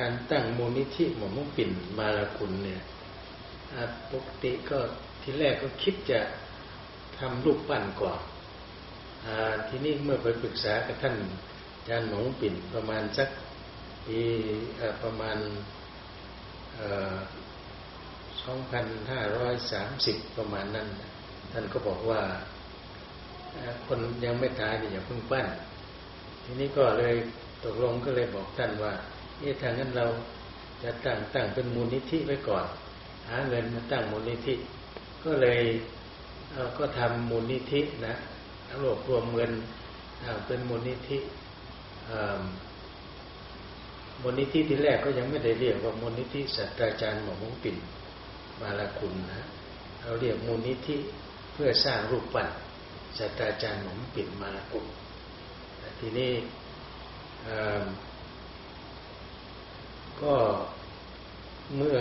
การตั้งมูลนิธิหมอมุปิ่นมาลาคุณเนี่ยปกติก็ทีแรกก็คิดจะทำรูปปั้นก่อนอทีนี้เมื่อไปปรึกษากับท่านอาจารย์หนงปิ่นประมาณสักปีประมาณ2,530 ประมาณนั้น ท่านก็บอกว่าคนยังไม่ตายอย่าเพิ่งปั้น ทีนี้ก็เลยตกลงก็เลยบอกท่านว่า เอ๊ะทางนั้นเราจะตั้งตั้งเป็นมูลนิธิไว้ก่อน หาเงินมาตั้งมูลนิธิ ก็เลยก็ทำมูลนิธินะรวบรวมเงินเป็นมูลนิธิมูลนิธิที่แรกก็ยังไม่ได้เรียกว่ามูลนิธิศาสตราจารย์หมอมงปิ่นมาลาคุณนะเราเรียกมูลนิธิเพื่อสร้างรูปปั้นศาสตราจารย์หมอมปิ่นมาลาคุณทีนี้ ก็เมื่อ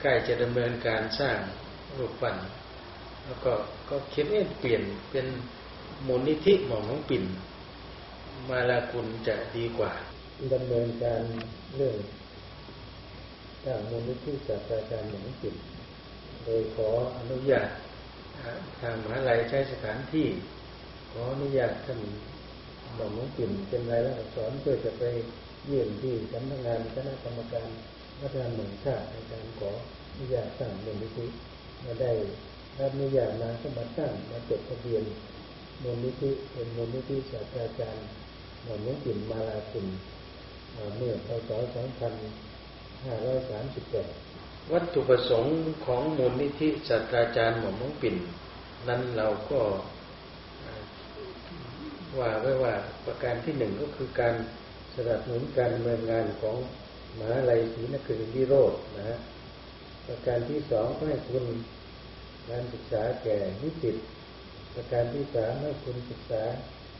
ใกล้จะดำเนินการสร้างรูปปั้นแล้วก็ก็คิดว่าเปลี่ยนเป็นมูลนิธิหมอของปิ่น มาลาคุณจะดีกว่าดำเนินการเรื่องสร้างมูลนิธิศาสตราจารย์หมอของปิ่นโดยขออนุญาตทางมหาลัยใช้สถานที่ ขออนุญาตท่านหมอของปิ่นเป็นรายลักษณ์อักษรเพื่อจะไป ยี่ยมที่สำนักงานคณะกรรมการพัฒนาหมู่ชาติในการขออนุญาตสร้างมูลนิธิมาได้รับอนุญาตมาก็มาตั้งมาจดทะเบียนมูลนิธิเป็นมูลนิธิศาสตราจารย์หม่อมหลวงปิ่นมาลาคุณเมื่อพศ2538 วัตถุประสงค์ของมูลนิธิศาสตราจารย์หม่อมหลวงปิ่น นั้นเราก็ว่าไว้ว่าประการที่หนึ่งก็คือการ สนับสนุนการดำเนินงานของมหาลัยศรีนครินทร์วิโรจน์นะฮะประการที่สองให้คุณการศึกษาแก่นิสิตประการที่สามให้คุณศึกษา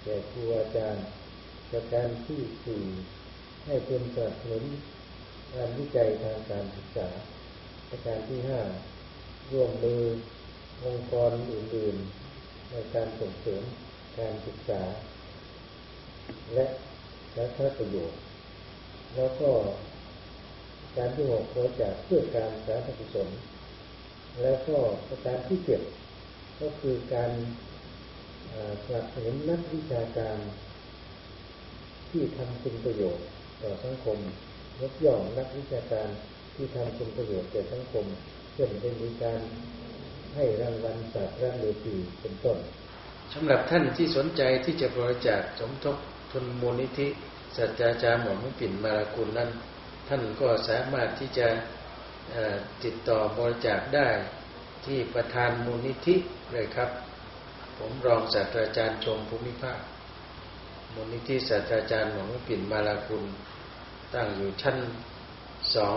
แก่ครูอาจารย์ ประการที่สี่ให้คุณสนับสนุนการวิจัยทางการศึกษา ประการที่ห้าร่วมมือองค์กรอื่นๆในการส่งเสริมการศึกษา และ สาธารณประโยชน์ แล้วก็การที่หกบริจาคเพื่อการสาธารณกุศลแล้วก็ประการที่เจ็ดก็คือการสนับสนุนนักวิชาการ ที่ทำคุณประโยชน์ต่อสังคมยกย่องนักวิชาการที่ทำคุณประโยชน์แก่สังคมเช่นเป็นมีการให้รางวัลสัตว์รางเลปีเป็นต้นสำหรับท่านที่สนใจที่จะบริจาคสมทบ ทุนมูลนิธิสัจจาจารย์หมอมปิ่นมารากุลนั้น ท่านก็สามารถที่จะติดต่อบริจาคได้ที่ประธานมูลนิธิเลยครับ ผมรองศาสตราจารย์ชมภูมิภาค มูลนิธิศาสตราจารย์หมอมปิ่นมาลาคุณ ตั้งอยู่ชั้นสอง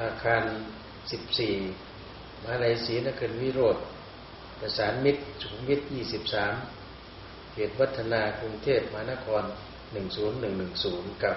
อาคารสิบสี่มหาลัยศรีนครินทร์วิโรธประสานมิตรสุขุมวิทยี่สิบสาม เขตวัฒนากรุงเทพมหานครหนึ่งศูนย์หนึ่งหนึ่งศูนย์กับ